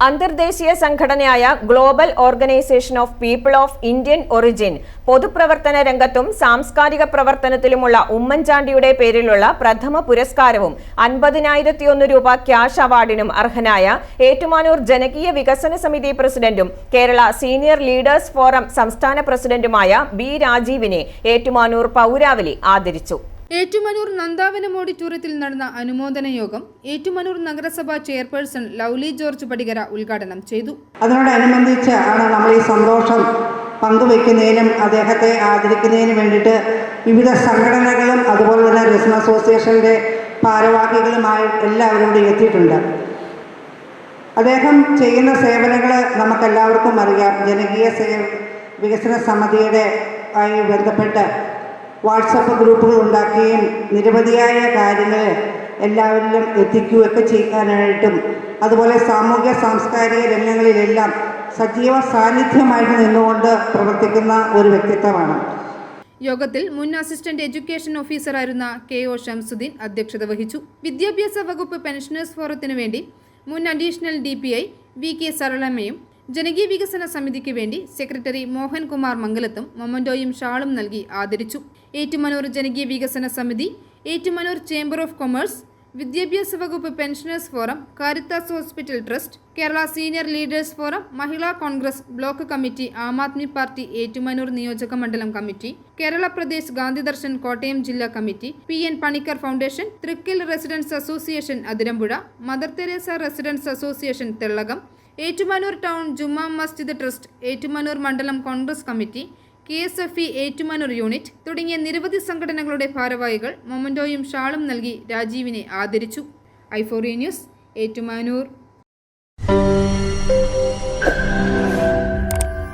അന്തർദേശീയ സംഘടനയായ global organisation of people of Indian origin പൊതുപ്രവർത്തന രംഗത്തും സാംസ്കാരിക പ്രവർത്തനത്തിലുമുള്ള ഉമ്മൻചാണ്ടിയുടെ പേരിലുള്ള പ്രഥമ പുരസ്കാരവും അൻപതിനായിരത്തിയൊന്ന് രൂപ ക്യാഷ് അവാർഡിനും അർഹനായ ഏറ്റുമാനൂർ ജനകീയ വികസന സമിതി പ്രസിഡന്റും കേരള സീനിയർ ലീഡേഴ്സ് ഫോറം സംസ്ഥാന പ്രസിഡന്റുമായ ബി രാജീവിനെ ഏറ്റുമാനൂർ പൗരാവലി ആദരിച്ചു. ഏറ്റുമാനൂർ നന്ദാവനം ഓഡിറ്റോറിയത്തിൽ നടന്ന അനുമോദന യോഗം ഏറ്റുമാനൂർ നഗരസഭ ചെയർപേഴ്സൺ ലൗലി ജോർജ് പടികര ഉദ്ഘാടനം ചെയ്തു. അതിനോടനുബന്ധിച്ച് ആണ് നമ്മൾ ഈ സന്തോഷം പങ്കുവെക്കുന്നതിനും അദ്ദേഹത്തെ ആദരിക്കുന്നതിനും വേണ്ടിയിട്ട് വിവിധ സംഘടനകളും അതുപോലെ തന്നെ ബിസിനസ് അസോസിയേഷന്റെ ഭാരവാഹികളുമായി എല്ലാവരും കൂടി എത്തിയിട്ടുണ്ട്. അദ്ദേഹം ചെയ്യുന്ന സേവനങ്ങൾ നമുക്കെല്ലാവർക്കും അറിയാം. ജനകീയ സേ വികസന സമിതിയുടെ ആയി ബന്ധപ്പെട്ട് വാട്സപ്പ് ഗ്രൂപ്പുകൾ ഉണ്ടാക്കുകയും നിരവധിയായ കാര്യങ്ങൾ എല്ലാവരിലും എത്തിക്കുകയൊക്കെ ചെയ്യാനായിട്ടും അതുപോലെ സാമൂഹ്യ സാംസ്കാരിക രംഗങ്ങളിലെല്ലാം സജീവ സാന്നിധ്യമായിട്ട് നിന്നുകൊണ്ട് പ്രവർത്തിക്കുന്ന ഒരു വ്യക്തിത്വമാണ്. യോഗത്തിൽ മുൻ അസിസ്റ്റന്റ് എഡ്യൂക്കേഷൻ ഓഫീസറായിരുന്ന കെ ഒ ഷംസുദ്ദീൻ അധ്യക്ഷത വഹിച്ചു. വിദ്യാഭ്യാസ വകുപ്പ് പെൻഷനേഴ്സ് ഫോറത്തിനു വേണ്ടി മുൻ additional D P I V K സരളമ്മയും ജനകീയ വികസന സമിതിക്ക് വേണ്ടി സെക്രട്ടറി മോഹൻകുമാർ മംഗലത്തും മൊമന്റോയും ഷാളും നൽകി ആദരിച്ചു. ഏറ്റുമാനൂർ ജനകീയ വികസന സമിതി ഏറ്റുമാനൂർ ചേംബർ ഓഫ് കൊമേഴ്സ് വിദ്യാഭ്യാസ വകുപ്പ് pensioners forum Caritas hospital trust Kerala senior leaders forum Mahila Congress block committee Aam Aadmi party Ettumanoor നിയോജക മണ്ഡലം കമ്മിറ്റി കേരള പ്രദേശ് ഗാന്ധി ദർശൻ കോട്ടയം ജില്ലാ committee P N Panicker foundation Thrikkil residence association Athirampuzha Mother Teresa residence association Thellakam Ettumanoor town Juma Masjid trust Ettumanoor മണ്ഡലം Congress committee K S F E Ettumanoor unit തുടങ്ങിയ നിരവധി സംഘടനകളുടെ ഭാരവാഹികൾ മൊമന്റോയും ഷാളും നൽകി രാജീവിനെ ആദരിച്ചു. ഐഫോറിയ ന്യൂസ് ഏറ്റുമാനൂർ.